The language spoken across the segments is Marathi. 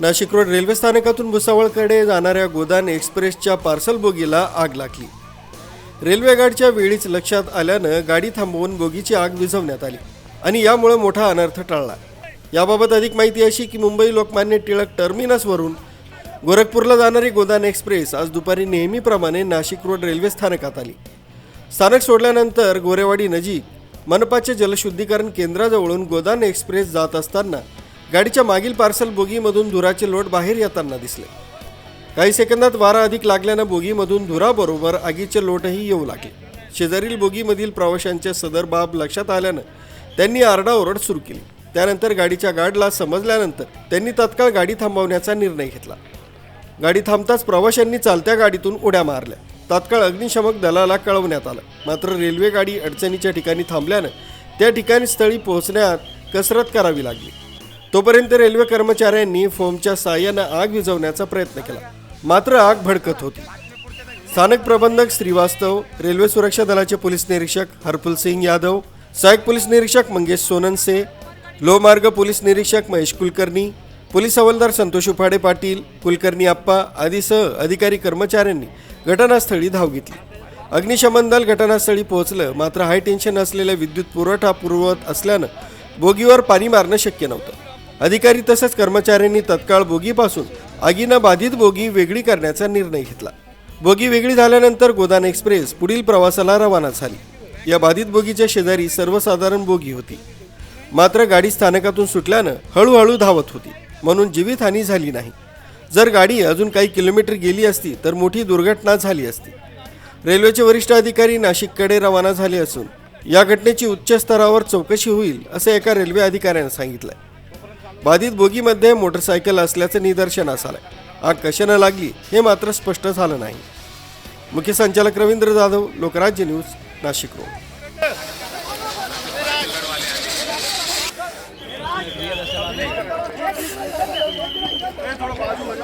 नाशिक रोड रेल्वे स्थानकातून भुसावळकडे जाणाऱ्या गोदान एक्सप्रेसच्या पार्सल बोगीला आग लागली. रेल्वे गाडीच्या वेळीच लक्षात आल्यानं गाडी थांबवून बोगीची आग विझवण्यात आली आणि यामुळे मोठा अनर्थ टळला. याबाबत अधिक माहिती अशी की मुंबई लोकमान्य टिळक टर्मिनसवरून गोरखपूरला जाणारी गोदान एक्सप्रेस आज दुपारी नेहमीप्रमाणे नाशिक रोड रेल्वे स्थानकात आली. स्थानक सोडल्यानंतर गोरेवाडी नजीक मनपाच्या जलशुद्धीकरण केंद्राजवळून गोदान एक्सप्रेस जात असताना गाडीच्या मागील पार्सल बोगीमधून धुराचे लोट बाहेर येताना दिसले. काही सेकंदात वारा अधिक लागल्यानं बोगीमधून धुराबरोबर आगीचे लोटही येऊ लागले. शेजारील बोगीमधील प्रवाशांच्या सदर बाब लक्षात आल्यानं त्यांनी आरडाओरड सुरू केली. त्यानंतर गाडीच्या गार्डला समजल्यानंतर त्यांनी तत्काळ गाडी थांबवण्याचा निर्णय घेतला. गाडी थांबताच प्रवाशांनी चालत्या गाडीतून उड्या मारल्या. तात्काळ अग्निशमक दलाला कळवण्यात आलं. मात्र रेल्वे गाडी अडचणीच्या ठिकाणी थांबल्यानं त्या ठिकाणी स्थळी पोहोचण्यात कसरत करावी लागली. तोपर्यंत रेल्वे कर्मचाऱ्यांनी फोमच्या साह्यानं आग विझवण्याचा प्रयत्न केला. मात्र आग भडकत होती. स्थानक प्रबंधक श्रीवास्तव रेल्वे सुरक्षा दलाचे पोलीस निरीक्षक हरपुल सिंग यादव सहाय्यक पोलीस निरीक्षक मंगेश सोननसे लोहमार्ग पोलीस निरीक्षक महेश कुलकर्णी पोलीस हवालदार संतोष उफाडे पाटील कुलकर्णी आप्पा आदीसह अधिकारी कर्मचाऱ्यांनी घटनास्थळी धाव घेतली. अग्निशमन दल घटनास्थळी पोहोचलं मात्र हाय टेन्शन असलेला विद्युत पुरवठा पुरवत असल्यानं बोगीवर पाणी मारणं शक्य नव्हतं. अधिकारी तसंच कर्मचाऱ्यांनी तत्काळ बोगीपासून आगीनं बाधित बोगी वेगळी करण्याचा निर्णय घेतला. बोगी वेगळी झाल्यानंतर गोदान एक्सप्रेस पुढील प्रवासाला रवाना झाली. या बाधित बोगीच्या शेजारी सर्वसाधारण बोगी होती. मात्र गाडी स्थानकातून सुटल्यानं हळूहळू धावत होती. म्हणून जीवितहानी झाली नाही. जर गाडी अजून काही किलोमीटर गेली असती तर मोठी दुर्घटना झाली असती. रेल्वेचे वरिष्ठ अधिकारी नाशिककडे रवाना झाले असून या घटनेची उच्च स्तरावर चौकशी होईल असं एका रेल्वे अधिकाऱ्यानं सांगितलंय. बाधित बोगीमध्ये मोटरसायकल असल्याचं निदर्शनास आलंय. आग कशानं लागली हे मात्र स्पष्ट झालं नाही. मुख्य संचालक रवींद्र जाधव लोकराज्य न्यूज नाशिक रोड हे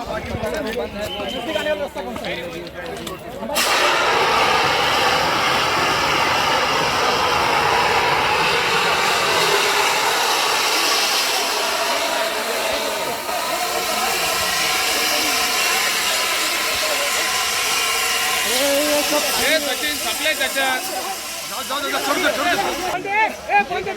सचिन सप्लाय त्याच्यात कोणते? ए, कोणते